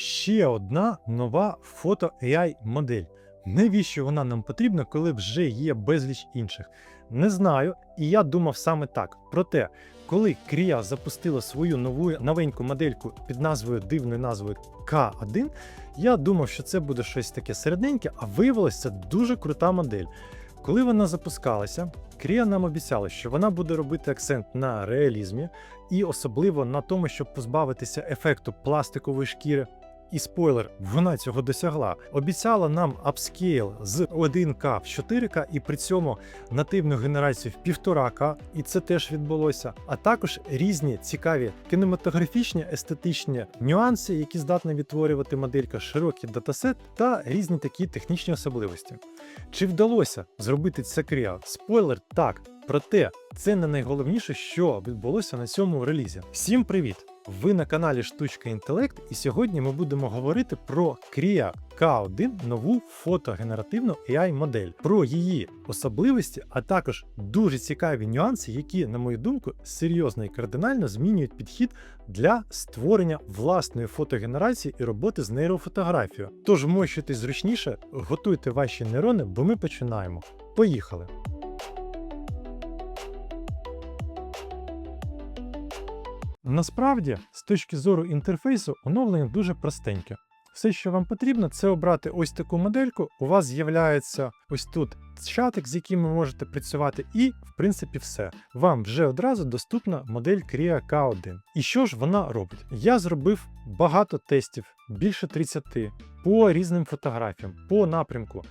Ще одна нова фото AI модель. Навіщо вона нам потрібна, коли вже є безліч інших? Не знаю, і я думав саме так. Проте, коли Крія запустила свою нову новеньку модельку під назвою дивною назвою К1, я думав, що це буде щось таке середненьке, а виявилося дуже крута модель. Коли вона запускалася, Крія нам обіцяла, що вона буде робити акцент на реалізмі і особливо на тому, щоб позбавитися ефекту пластикової шкіри. І спойлер, вона цього досягла. Обіцяла нам апскейл з 1К в 4К і при цьому нативну генерацію в 1,5К, і це теж відбулося. А також різні цікаві кінематографічні естетичні нюанси, які здатна відтворювати моделька, широкий датасет та різні такі технічні особливості. Чи вдалося зробити це кріа? Спойлер, так. Проте це не найголовніше, що відбулося на цьому релізі. Всім привіт! Ви на каналі Штучка Інтелект, і сьогодні ми будемо говорити про Крія K1 нову фотогенеративну AI модель, про її особливості, а також дуже цікаві нюанси, які, на мою думку, серйозно і кардинально змінюють підхід для створення власної фотогенерації і роботи з нейрофотографією. Тож мощуйтесь зручніше, готуйте ваші нейрони, бо ми починаємо. Поїхали! Насправді, з точки зору інтерфейсу, оновлення дуже простеньке. Все, що вам потрібно, це обрати ось таку модельку. У вас з'являється ось тут чатик, з яким ви можете працювати, і, в принципі, все. Вам вже одразу доступна модель Creo K1. І що ж вона робить? Я зробив багато тестів, більше 30, по різним фотографіям, по напрямку.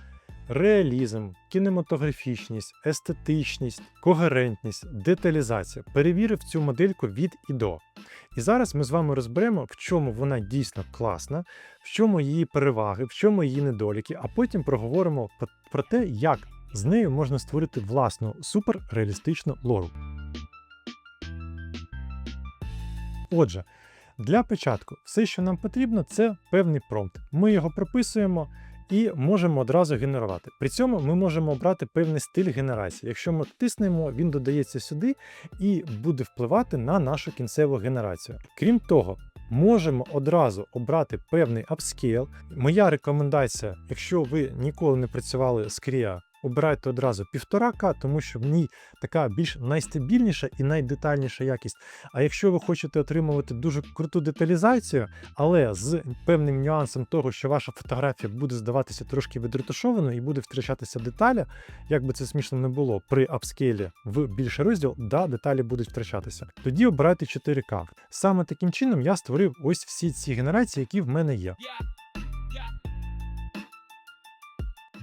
Реалізм, кінематографічність, естетичність, когерентність, деталізація. Перевірив цю модельку від і до. І зараз ми з вами розберемо, в чому вона дійсно класна, в чому її переваги, в чому її недоліки, а потім проговоримо про те, як з нею можна створити власну суперреалістичну лору. Отже, для початку все, що нам потрібно, це певний промпт. Ми його прописуємо і можемо одразу генерувати. При цьому ми можемо обрати певний стиль генерації. Якщо ми тиснемо, він додається сюди і буде впливати на нашу кінцеву генерацію. Крім того, можемо одразу обрати певний апскейл. Моя рекомендація, якщо ви ніколи не працювали з Крія, обирайте одразу 1,5К, тому що в ній така більш найстабільніша і найдетальніша якість. А якщо ви хочете отримувати дуже круту деталізацію, але з певним нюансом того, що ваша фотографія буде здаватися трошки відретушованою і буде втрачатися деталі, як би це смішно не було, при апскейлі в більший розділ, да, деталі будуть втрачатися. Тоді обирайте 4К. Саме таким чином я створив ось всі ці генерації, які в мене є.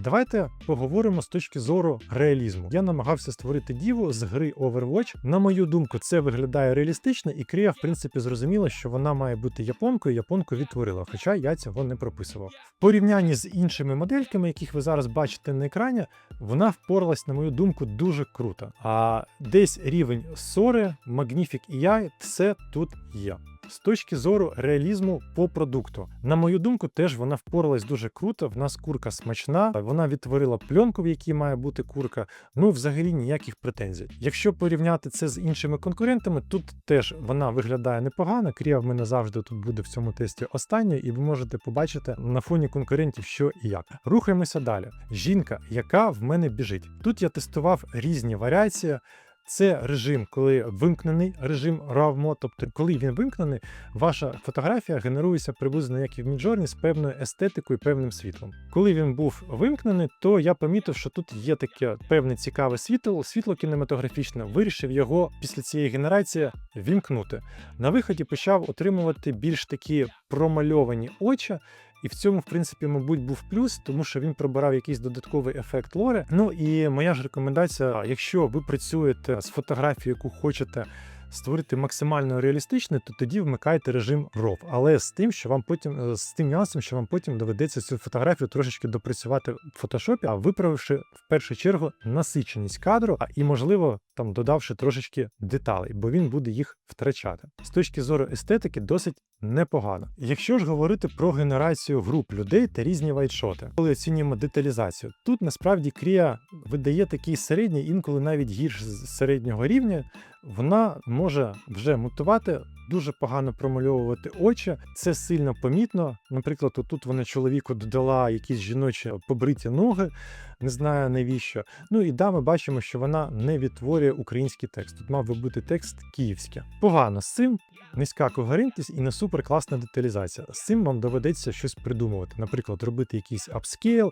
Давайте поговоримо з точки зору реалізму. Я намагався створити діву з гри Overwatch. На мою думку, це виглядає реалістично, і Крія, в принципі, зрозуміла, що вона має бути японкою. Японку відтворила, хоча я цього не прописував. В порівнянні з іншими модельками, яких ви зараз бачите на екрані, вона впоралась, на мою думку, дуже круто. А десь рівень Сори, Magnific AI, все тут є. З точки зору реалізму по продукту, на мою думку, теж вона впоралась дуже круто. В нас курка смачна, вона відтворила пленку, в якій має бути курка. Ну, взагалі ніяких претензій. Якщо порівняти це з іншими конкурентами, тут теж вона виглядає непогано. Крія в мене завжди тут буде в цьому тесті останньою, і ви можете побачити на фоні конкурентів, що і як. Рухаємося далі. Жінка, яка в мене біжить. Тут я тестував різні варіації. Це режим, коли вимкнений режим RAW Mode, тобто, коли він вимкнений, ваша фотографія генерується приблизно як і в Midjourney з певною естетикою, певним світлом. Коли він був вимкнений, то я помітив, що тут є таке певне цікаве світло, світло кінематографічне. Вирішив його після цієї генерації вімкнути. На виході почав отримувати більш такі промальовані очі. І в цьому, в принципі, мабуть, був плюс, тому що він прибирав якийсь додатковий ефект лори. Ну і моя ж рекомендація: якщо ви працюєте з фотографією, яку хочете створити максимально реалістично, то тоді вмикайте режим RAW. Але з тим, що вам потім е, з тим нюансом, що вам потім доведеться цю фотографію трошечки допрацювати в фотошопі, а виправивши в першу чергу насиченість кадру, а і можливо там додавши трошечки деталей, бо він буде їх втрачати. З точки зору естетики, досить непогано. Якщо ж говорити про генерацію груп людей та різні вайтшоти, коли оцінюємо деталізацію, тут насправді Крія видає такий середній, інколи навіть гірш середнього рівня. Вона може вже мутувати дуже погано промальовувати очі. Це сильно помітно. Наприклад, тут вона чоловіку додала якісь жіночі побриті ноги, не знаю навіщо. Ну і да, ми бачимо, що вона не відтворює український текст. Тут мав би бути текст київський. Погано з цим. Низька когерентність і не супер класна деталізація. З цим вам доведеться щось придумувати, наприклад, робити якийсь апскейл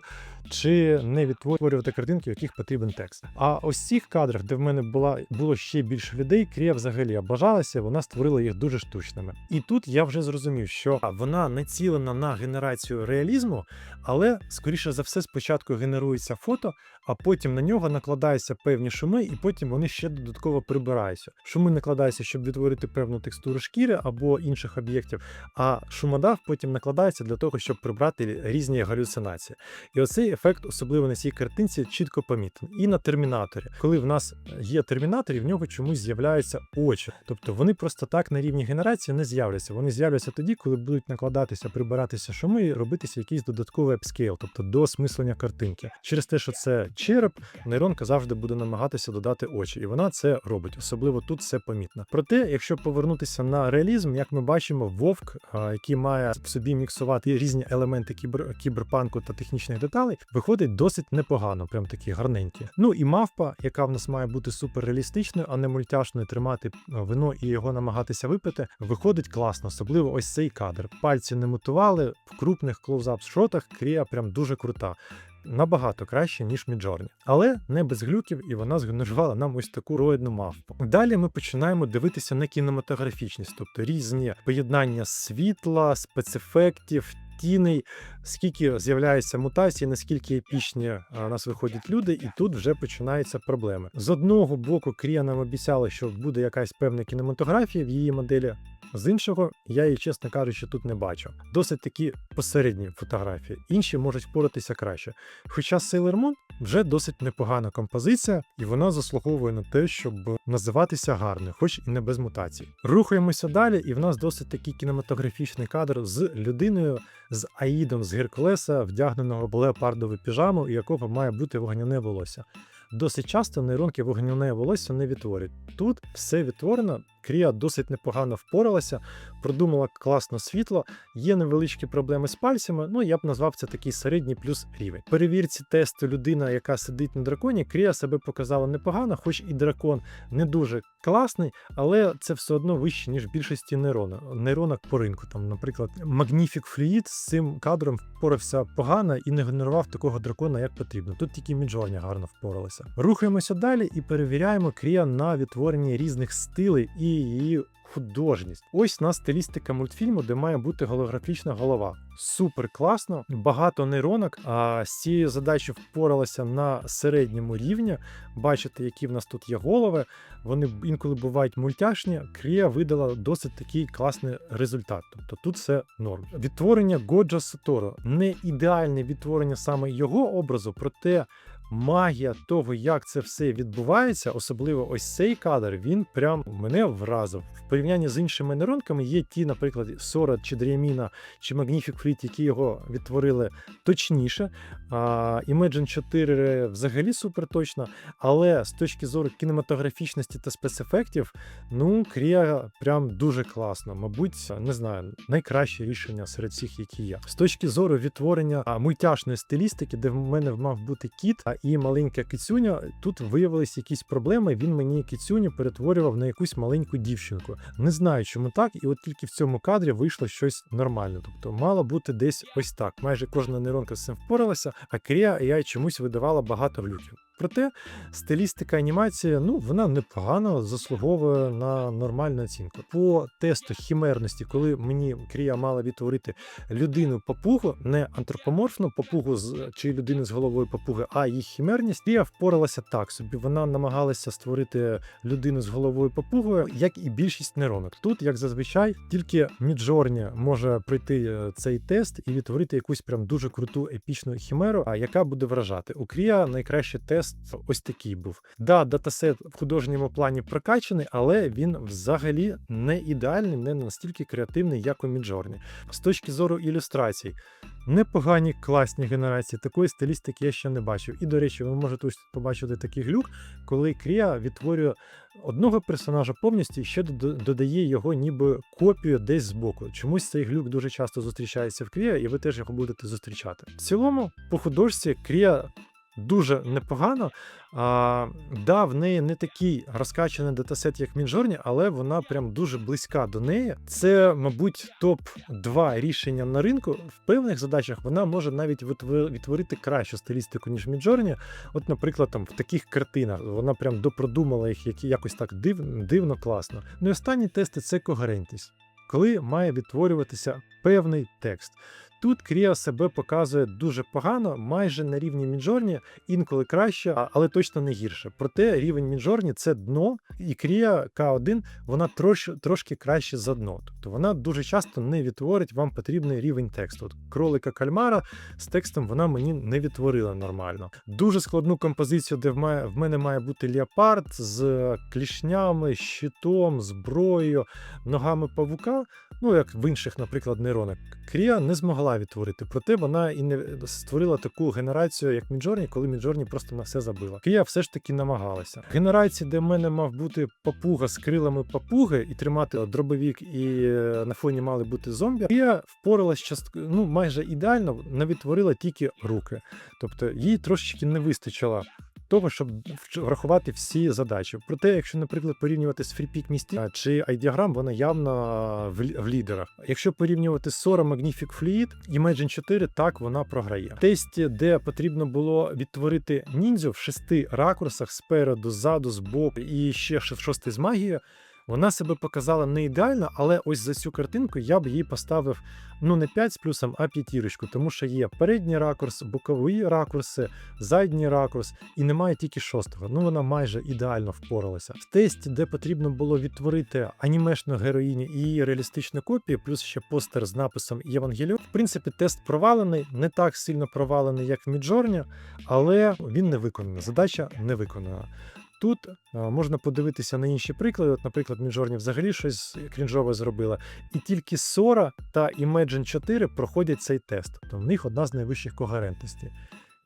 чи не відтворювати картинки, в яких потрібен текст. А ось цих кадрах, де в мене була було ще більше людей, Крія взагалі облажалася, вона створила їх дуже штучними. І тут я вже зрозумів, що вона націлена на генерацію реалізму, але скоріше за все спочатку генерується фото, а потім на нього накладаються певні шуми, і потім вони ще додатково прибираються. Шуми накладаються, щоб відтворити певну текстуру шкіри або інших об'єктів, а шумодав потім накладається для того, щоб прибрати різні галюцинації. І оцей ефект, особливо на цій картинці, чітко помітний. І на термінаторі, коли в нас є термінатор, і в нього чомусь з'являються очі. Тобто вони просто так на рівні генерації не з'являться. Вони з'являться тоді, коли будуть накладатися, прибиратися шуми і робитися якийсь додатковий апскейл, тобто доосмислення картинки. Через те, що це череп, нейронка завжди буде намагатися додати очі, і вона це робить. Особливо тут це помітно. Проте, якщо повернутися на реалізм, як ми бачимо, вовк, який має в собі міксувати різні елементи кібер, кіберпанку та технічних деталей, виходить досить непогано, прям такі гарненькі. Ну і мавпа, яка в нас має бути суперреалістичною, а не мультяшною, тримати вино і його намагатися випити, виходить класно, особливо ось цей кадр. Пальці не мутували в крупних клоузап шотах Крія прям дуже крута. Набагато краще, ніж Міджорні. Але не без глюків, і вона згенерувала нам ось таку роїдну мавпу. Далі ми починаємо дивитися на кінематографічність, тобто різні поєднання світла, спецефектів. Тіней, скільки з'являється мутацій, наскільки епічні у нас виходять люди, і тут вже починаються проблеми. З одного боку, Крія нам обіцяла, що буде якась певна кінематографія в її моделі. З іншого, я її, чесно кажучи, тут не бачу. Досить такі посередні фотографії. Інші можуть впоратися краще. Хоча Sailor Moon вже досить непогана композиція, і вона заслуговує на те, щоб називатися гарною, хоч і не без мутацій. Рухаємося далі, і в нас досить такий кінематографічний кадр з людиною, з Аїдом з Геркулеса, вдягненого в леопардову піжаму, у якого має бути вогняне волосся. Досить часто нейронки вогняне волосся не відтворюють. Тут все відтворено. Крія досить непогано впоралася, продумала класно світло, є невеличкі проблеми з пальцями, ну я б назвав це такий середній плюс рівень. Перевірці тесту людина, яка сидить на драконі, Крія себе показала непогано, хоч і дракон не дуже класний, але це все одно вище, ніж більшості нейрона. нейронок по ринку. Там, наприклад, Magnific Fluid з цим кадром впорався погано і не генерував такого дракона, як потрібно. Тут тільки Міджорня гарно впоралася. Рухаємося далі і перевіряємо Крія на відтворенні різних стилей і її художність. Ось у нас стилістика мультфільму, де має бути голографічна голова. Супер класно, багато нейронок. А з цією задачею впоралася на середньому рівні. Бачите, які в нас тут є голови. Вони інколи бувають мультяшні. Крія видала досить такий класний результат. Тобто тут все норм. Відтворення Годжа Саторо не ідеальне відтворення саме його образу, проте магія того, як це все відбувається, особливо ось цей кадр, він прям мене вразив. В порівнянні з іншими нейронками є ті, наприклад, Сора чи Дріаміна чи Magnific Fleet, які його відтворили точніше. А Imagine 4 взагалі супер точно. Але з точки зору кінематографічності та спецефектів, ну, Крія прям дуже класно. Мабуть, не знаю, найкраще рішення серед всіх, які є. З точки зору відтворення мультяшної стилістики, де в мене мав бути кіт, і маленька кицюня, тут виявилися якісь проблеми. Він мені кицюню перетворював на якусь маленьку дівчинку. Не знаю, чому так, і от тільки в цьому кадрі вийшло щось нормальне. Тобто мало бути десь ось так. Майже кожна нейронка з цим впоралася, а Крія AI чомусь видавала багато глюків. Проте стилістика анімації, ну вона непогано заслуговує на нормальну оцінку. По тесту хімерності, коли мені Крія мала відтворити людину папугу, не антропоморфну папугу з чи людину з головою папуги, а їх хімерність, Крія впоралася так собі. Вона намагалася створити людину з головою папугою, як і більшість нейронок. Тут, як зазвичай, тільки Міджорні може пройти е, цей тест і відтворити якусь прям дуже круту епічну хімеру, яка буде вражати. У Крія найкращий тест ось такий був. Да, датасет в художньому плані прокачаний, але він взагалі не ідеальний, не настільки креативний, як у Міджорні. З точки зору ілюстрацій, Непогані класні генерації. Такої стилістики я ще не бачив. І, до речі, ви можете ось побачити такий глюк, коли Крія відтворює одного персонажа повністю і ще додає його ніби копію десь збоку. Чомусь цей глюк дуже часто зустрічається в Крія, і ви теж його будете зустрічати. В цілому, по художці Крія дуже непогано. А, да, в неї не такий розкачаний датасет, як в Мінжорні, але вона прям дуже близька до неї. Це, мабуть, топ-2 рішення на ринку. В певних задачах вона може навіть відтворити кращу стилістику, ніж Мінжорні. От, наприклад, там в таких картинах вона прям допродумала їх якось так див, дивно, класно. Ну і останні тести це когерентність, коли має відтворюватися певний текст. Тут Крія себе показує дуже погано, майже на рівні Мінджорні, інколи краще, але точно не гірше. Проте рівень Мінджорні це дно, і Крія К1 вона трош, трошки краще за дно. Тобто вона дуже часто не відтворить вам потрібний рівень тексту. От кролика кальмара з текстом вона мені не відтворила нормально. Дуже складну композицію, де в, мене має бути леопард з клішнями, щитом, зброєю, ногами павука. Ну, як в інших, наприклад, нейронах. Крія не змогла відтворити, проте вона і не створила таку генерацію, як Міджорні, коли Міджорні просто на все забила. Кія все ж таки намагалася. Генерації, де в мене мав бути папуга з крилами папуги і тримати дробовік, і е, на фоні мали бути зомбі. Кія впоралась част... ну, майже ідеально, навітворила тільки руки. Тобто їй трошечки не вистачило. Того, щоб врахувати всі задачі. Проте, якщо, наприклад, порівнювати з FreePick місті чи iDiagram, вона явно в, лідерах. Якщо порівнювати з Sora Magnific Fleet, Imagine 4, так вона програє. В тесті, де потрібно було відтворити ніндзю в шести ракурсах спереду, ззаду, збоку і ще шостий з магією. Вона себе показала не ідеально, але ось за цю картинку я б їй поставив ну не 5 з плюсом, а п'ятірочку, тому що є передній ракурс, бокові ракурси, задній ракурс, і немає тільки шостого. Ну вона майже ідеально впоралася. В тесті, де потрібно було відтворити анімешну героїні і її реалістичну копію, плюс ще постер з написом Євангеліон. В принципі, тест провалений, не так сильно провалений, як в Міджорні, але він не виконаний. Задача не виконана. Тут е, можна подивитися на інші приклади. От, наприклад, Міджорні взагалі щось крінжове зробила. І тільки Sora та Imagine 4 проходять цей тест. Тобто в них одна з найвищих когерентностей.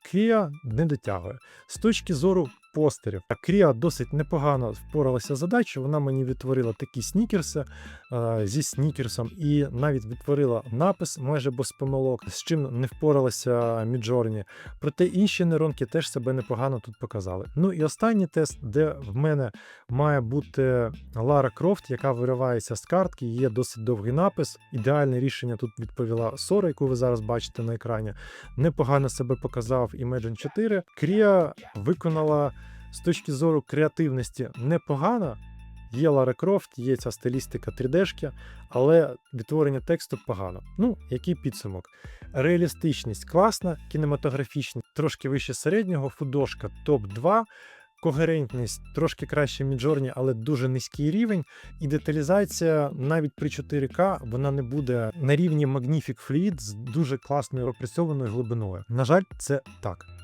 Kia не дотягує. З точки зору постерів, Крія досить непогано впоралася з задачею. Вона мені відтворила такі снікерси е, зі снікерсом і навіть відтворила напис майже без помилок, з чим не впоралася Міджорні. Проте інші нейронки теж себе непогано тут показали. Ну і останній тест, де в мене має бути Лара Крофт, яка виривається з картки, є досить довгий напис. Ідеальне рішення тут відповіла Сора, яку ви зараз бачите на екрані. Непогано себе показав Imagine 4. Крія виконала з точки зору креативності непогано. Є Лара Крофт, є ця стилістика 3D-шки, але відтворення тексту погано. Ну, який підсумок? Реалістичність класна, кінематографічність трошки вище середнього, фудошка топ-2. Когерентність трошки краще Міджорні, але дуже низький рівень. І деталізація навіть при 4К вона не буде на рівні Magnific Fleet з дуже класною опрацьованою глибиною. На жаль, це так.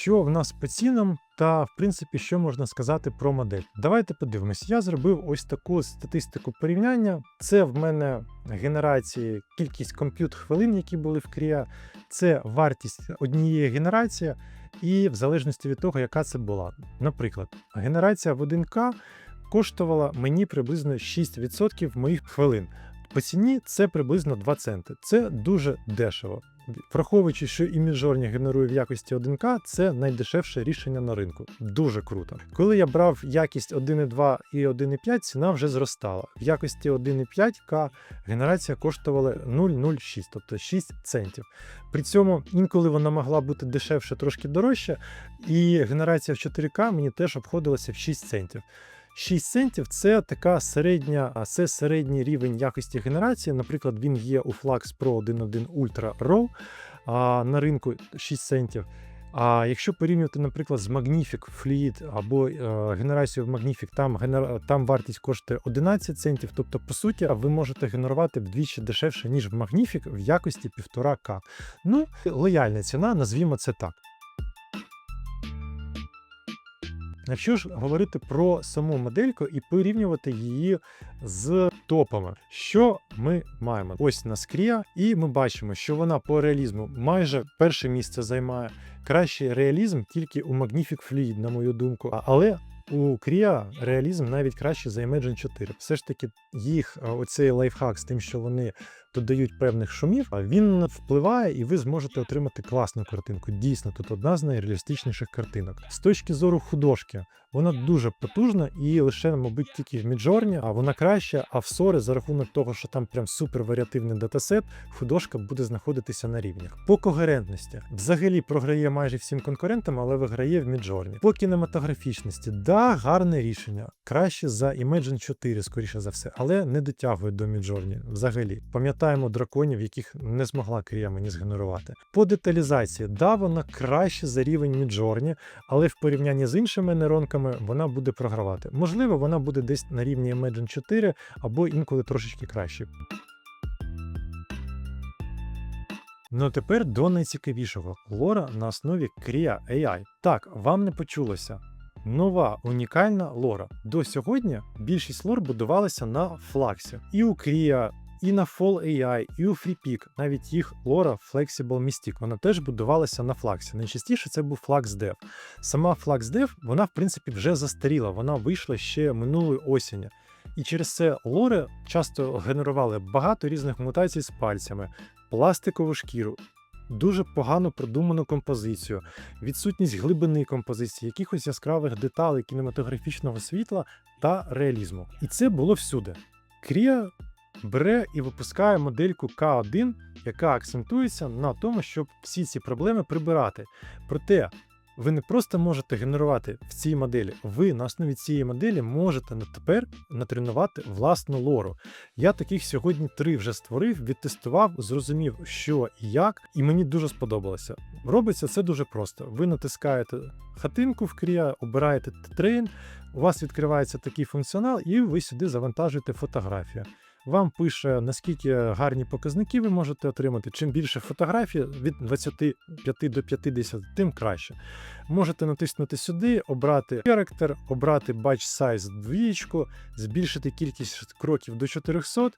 Що в нас по цінам, та в принципі, що можна сказати про модель? Давайте подивимось. Я зробив ось таку статистику порівняння. Це в мене генерації, кількість комп'ют хвилин, які були в Крія. Це вартість однієї генерації, і в залежності від того, яка це була. Наприклад, генерація в 1К коштувала мені приблизно 6% моїх хвилин. По ціні це приблизно 2 центи. Це дуже дешево. Враховуючи, що і Midjourney генерує в якості 1К, це найдешевше рішення на ринку. Дуже круто. Коли я брав якість 1.2 і 1.5, ціна вже зростала. В якості 1.5К генерація коштувала 0,06, тобто 6 центів. При цьому інколи вона могла бути дешевше, трошки дорожче, і генерація в 4К мені теж обходилася в 6 центів. 6 центів це така середня, це середній рівень якості генерації. Наприклад, він є у Flux Pro 1.1 Ultra RAW а на ринку 6 центів. А якщо порівнювати, наприклад, з Magnific Fleet або е, генерацією в Magnific, там, генер... там вартість коштує 11 центів. Тобто, по суті, ви можете генерувати вдвічі дешевше, ніж в Magnific в якості 1,5К. Ну, лояльна ціна, назвімо це так. Якщо ж говорити про саму модельку і порівнювати її з топами, що ми маємо? Ось на Скрія, і ми бачимо, що вона по реалізму майже перше місце займає. Кращий реалізм тільки у Magnific Fluid, на мою думку. Але у Крія реалізм навіть краще за Imagine 4. Все ж таки, їх оцей лайфхак з тим, що вони додають певних шумів, а він впливає, і ви зможете отримати класну картинку. Дійсно, тут одна з найреалістичніших картинок. З точки зору художки, вона дуже потужна і лише, мабуть, тільки в Міджорні, а вона краща. А в Сори за рахунок того, що там прям супер варіативний датасет, художка буде знаходитися на рівнях. По когерентності взагалі програє майже всім конкурентам, але виграє в Міджорні. По кінематографічності, да, гарне рішення. Краще за Imagine 4, скоріше за все, але не дотягує до Міджорні. Взагалі, пам'ятаємо драконів, яких не змогла Крія мені згенерувати. По деталізації, да, вона краще за рівень Міджорні, але в порівнянні з іншими нейронками вона буде програвати. Можливо, вона буде десь на рівні Imagine 4 або інколи трошечки краще. Ну а тепер до найцікавішого лора на основі Крія AI. Так, вам не почулося. Нова унікальна лора. До сьогодні більшість лор будувалася на флаксі. І у Крія, і на Fall AI, і у FreePick, навіть їх лора Flexible Mystic, вона теж будувалася на флаксі. Найчастіше це був FluxDev. Сама FluxDev, вона в принципі вже застаріла, вона вийшла ще минулої осені. І через це лори часто генерували багато різних мутацій з пальцями, пластикову шкіру, дуже погано продуману композицію, відсутність глибини композиції, якихось яскравих деталей кінематографічного світла та реалізму. І це було всюди. Крія бере і випускає модельку К1, яка акцентується на тому, щоб всі ці проблеми прибирати. Проте ви не просто можете генерувати в цій моделі, ви на основі цієї моделі можете на тепер натренувати власну лору. Я таких сьогодні три вже створив, відтестував, зрозумів, що і як, і мені дуже сподобалося. Робиться це дуже просто. Ви натискаєте хатинку в Крія, обираєте трейн, у вас відкривається такий функціонал, і ви сюди завантажуєте фотографію. Вам пише, наскільки гарні показники ви можете отримати. Чим більше фотографій від 25 до 50, тим краще. Можете натиснути сюди, обрати характер, обрати batch size двічку, збільшити кількість кроків до 400,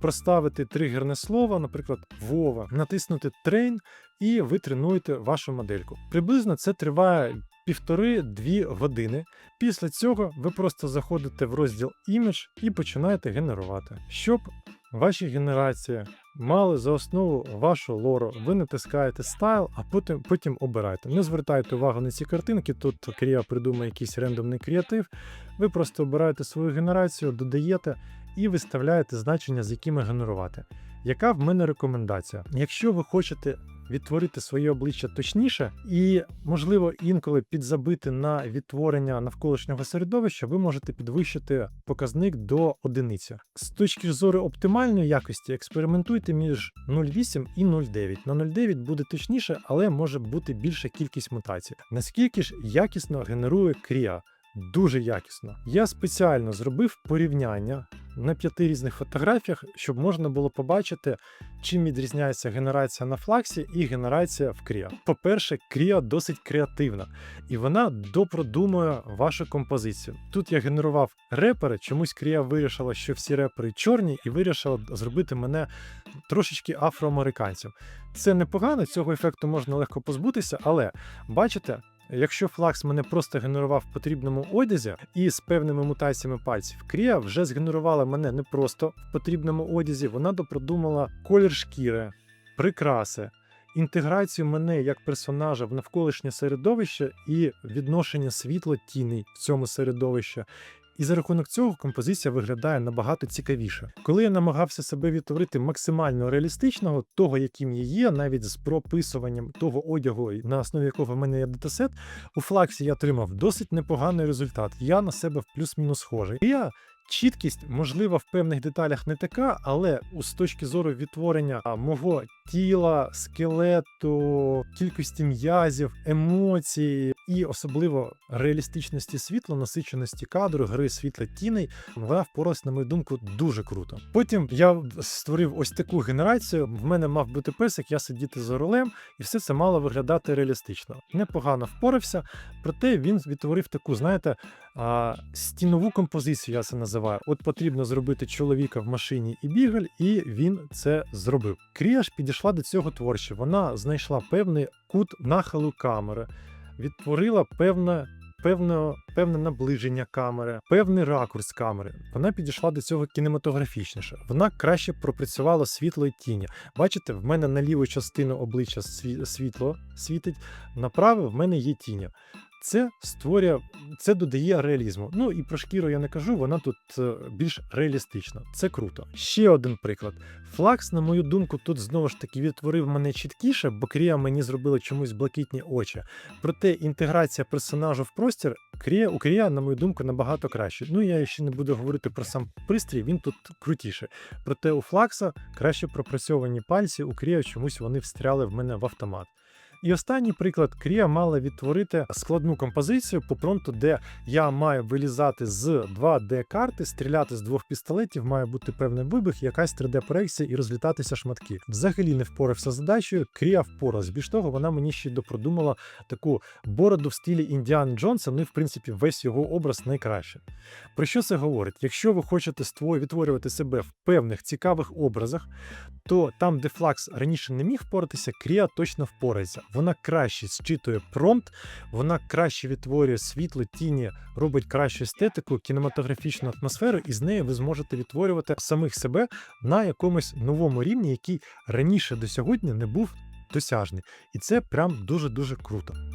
проставити тригерне слово, наприклад, Вова, натиснути Train, і ви тренуєте вашу модельку. Приблизно це триває півтори-дві години. Після цього ви просто заходите в розділ Image і починаєте генерувати. Щоб ваші генерації мали за основу вашу лору, ви натискаєте Style, а потім, потім обираєте. Не звертайте увагу на ці картинки, тут Крія придумає якийсь рандомний креатив. Ви просто обираєте свою генерацію, додаєте і виставляєте значення, з якими генерувати. Яка в мене рекомендація? Якщо ви хочете відтворити своє обличчя точніше і, можливо, інколи підзабити на відтворення навколишнього середовища, ви можете підвищити показник до одиниці. З точки зору оптимальної якості, експериментуйте між 0,8 і 0,9. На 0,9 буде точніше, але може бути більша кількість мутацій. Наскільки ж якісно генерує Крія? Дуже якісно. Я спеціально зробив порівняння на п'яти різних фотографіях, щоб можна було побачити, чим відрізняється генерація на флаксі і генерація в Кріа. По-перше, Кріа досить креативна, і вона допродумує вашу композицію. Тут я генерував репери, чомусь Кріа вирішила, що всі репери чорні, і вирішила зробити мене трошечки афроамериканцем. Це непогано, цього ефекту можна легко позбутися, але бачите. Якщо флакс мене просто генерував в потрібному одязі і з певними мутаціями пальців, Крія вже згенерувала мене не просто в потрібному одязі, вона допродумала колір шкіри, прикраси, інтеграцію мене як персонажа в навколишнє середовище і відношення світло тіней в цьому середовищі. І за рахунок цього композиція виглядає набагато цікавіше. Коли я намагався себе відтворити максимально реалістичного, того, яким я є, навіть з прописуванням того одягу, на основі якого в мене є датасет, у флаксі я отримав досить непоганий результат. Я на себе в плюс-мінус схожий. Я Чіткість, можливо, в певних деталях не така, але з точки зору відтворення мого тіла, скелету, кількості м'язів, емоцій, і особливо реалістичності світла, насиченості кадру, гри світла тіней, вона впоралась, на мою думку, дуже круто. Потім я створив ось таку генерацію. В мене мав бути песик, я сидіти за рулем, і все це мало виглядати реалістично. Непогано впорався, проте він відтворив таку, знаєте, стінову композицію, я це називаю. От потрібно зробити чоловіка в машині і бігаль, і він це зробив. Крія ж підійшла до цього творче. Вона знайшла певний кут нахилу камери, відтворила певне. Певне, певне наближення камери, певний ракурс камери. Вона підійшла до цього кінематографічніше. Вона краще пропрацювала світло і тіні. Бачите, в мене на ліву частину обличчя світло світить, направо в мене є тіні. Це створює, це додає реалізму. Ну і про шкіру я не кажу, вона тут е, більш реалістична. Це круто. Ще один приклад. Флакс, на мою думку, тут знову ж таки відтворив мене чіткіше, бо Крія мені зробила чомусь блакитні очі. Проте інтеграція персонажу в простір Крія, у Крія, на мою думку, набагато краще. Ну я ще не буду говорити про сам пристрій, він тут крутіше. Проте у Флакса краще пропрацьовані пальці, у Крія чомусь вони встряли в мене в автомат. І останній приклад Крія мала відтворити складну композицію по пронту, де я маю вилізати з 2D-карти, стріляти з двох пістолетів, має бути певний вибух, якась 3D-проекція і розлітатися шматки. Взагалі не впорався з задачею. Крія впоралась. Більш того, вона мені ще допродумала таку бороду в стилі Індіан Джонса. Ну і в принципі весь його образ найкраще. Про що це говорить? Якщо ви хочете відтворювати себе в певних цікавих образах, то там, де Флакс раніше не міг впоратися, Крія точно впорається. Вона краще зчитує промпт, вона краще відтворює світло, тіні, робить кращу естетику, кінематографічну атмосферу, і з нею ви зможете відтворювати самих себе на якомусь новому рівні, який раніше до сьогодні не був досяжний. І це прям дуже-дуже круто.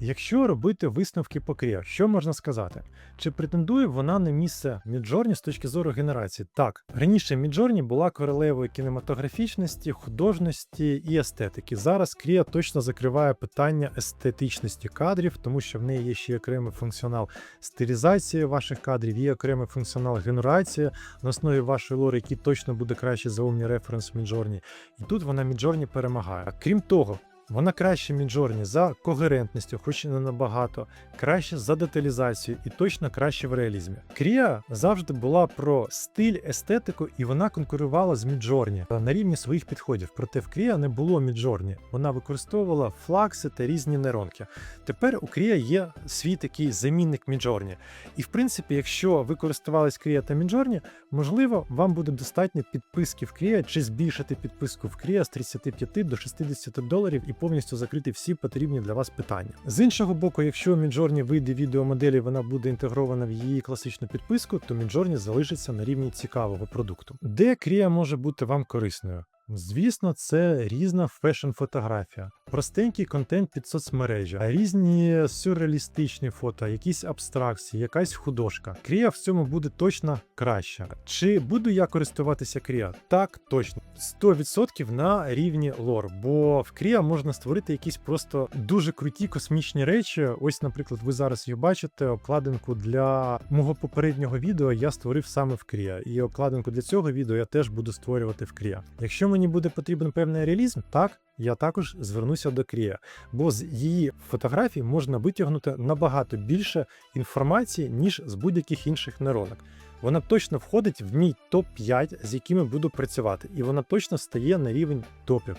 Якщо робити висновки по Кріа, що можна сказати? Чи претендує вона на місце Міджорні з точки зору генерації? Так, раніше Міджорні була королевою кінематографічності, художності і естетики. Зараз Крія точно закриває питання естетичності кадрів, тому що в неї є ще окремий функціонал стилізації ваших кадрів, є окремий функціонал генерації на основі вашої лори, який точно буде краще за умні референс Міджорні. І тут вона Міджорні перемагає. Крім того, вона краще Міджорні за когерентністю, хоч і не набагато, краще за деталізацією і точно краще в реалізмі. Крія завжди була про стиль, естетику, і вона конкурувала з Міджорні на рівні своїх підходів. Проте в Крія не було Міджорні. Вона використовувала флакси та різні нейронки. Тепер у Крія є свій такий замінник Міджорні. І в принципі, якщо ви користувались Крія та Міджорні, можливо, вам буде достатньо підписки в Крія чи збільшити підписку в Крія з 35 до 60 доларів і повністю закрити всі потрібні для вас питання. З іншого боку, якщо у Midjourney вийде відеомоделі, вона буде інтегрована в її класичну підписку, то Midjourney залишиться на рівні цікавого продукту. Де Крія може бути вам корисною? Звісно, це різна фешн-фотографія, простенький контент під соцмережі, різні сюрреалістичні фото, якісь абстракції, якась художка. Крія в цьому буде точно краща. Чи буду я користуватися Крія? Так, точно. 100% на рівні лор, бо в Крія можна створити якісь просто дуже круті космічні речі. Ось, наприклад, ви зараз їх бачите. Обкладинку для мого попереднього відео я створив саме в Крія. І обкладинку для цього відео я теж буду створювати в Крія. Якщо мені буде потрібен певний реалізм, так. Я також звернуся до Крія, бо з її фотографій можна витягнути набагато більше інформації, ніж з будь-яких інших нейронок. Вона точно входить в мій топ-5, з якими буду працювати, і вона точно стає на рівень топів.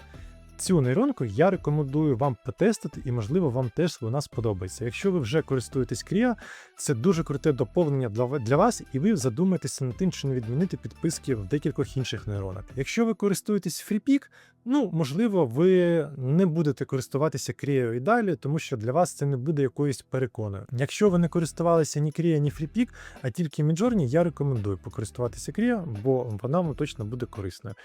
Цю нейронку я рекомендую вам потестити, і, можливо, вам теж вона сподобається. Якщо ви вже користуєтесь Крія, це дуже круте доповнення для вас, і ви задумаєтеся над тим, чи не відмінити підписки в декількох інших нейронок. Якщо ви користуєтесь FreePic, ну можливо, ви не будете користуватися Крією і далі, тому що для вас це не буде якоюсь переконою. Якщо ви не користувалися ні Крія, ні FreePic, а тільки Midjourney, я рекомендую покористуватися Крія, бо вона вам точно буде корисною.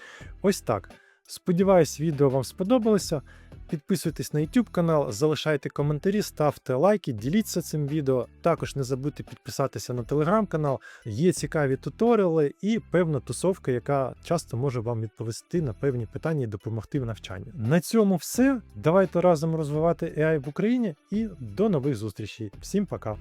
Ось так. Сподіваюсь, відео вам сподобалося. Підписуйтесь на YouTube канал, залишайте коментарі, ставте лайки, діліться цим відео. Також не забудьте підписатися на телеграм-канал. Є цікаві туторіали і певна тусовка, яка часто може вам відповісти на певні питання і допомогти в навчанні. На цьому все. Давайте разом розвивати AI в Україні і до нових зустрічей. Всім пока!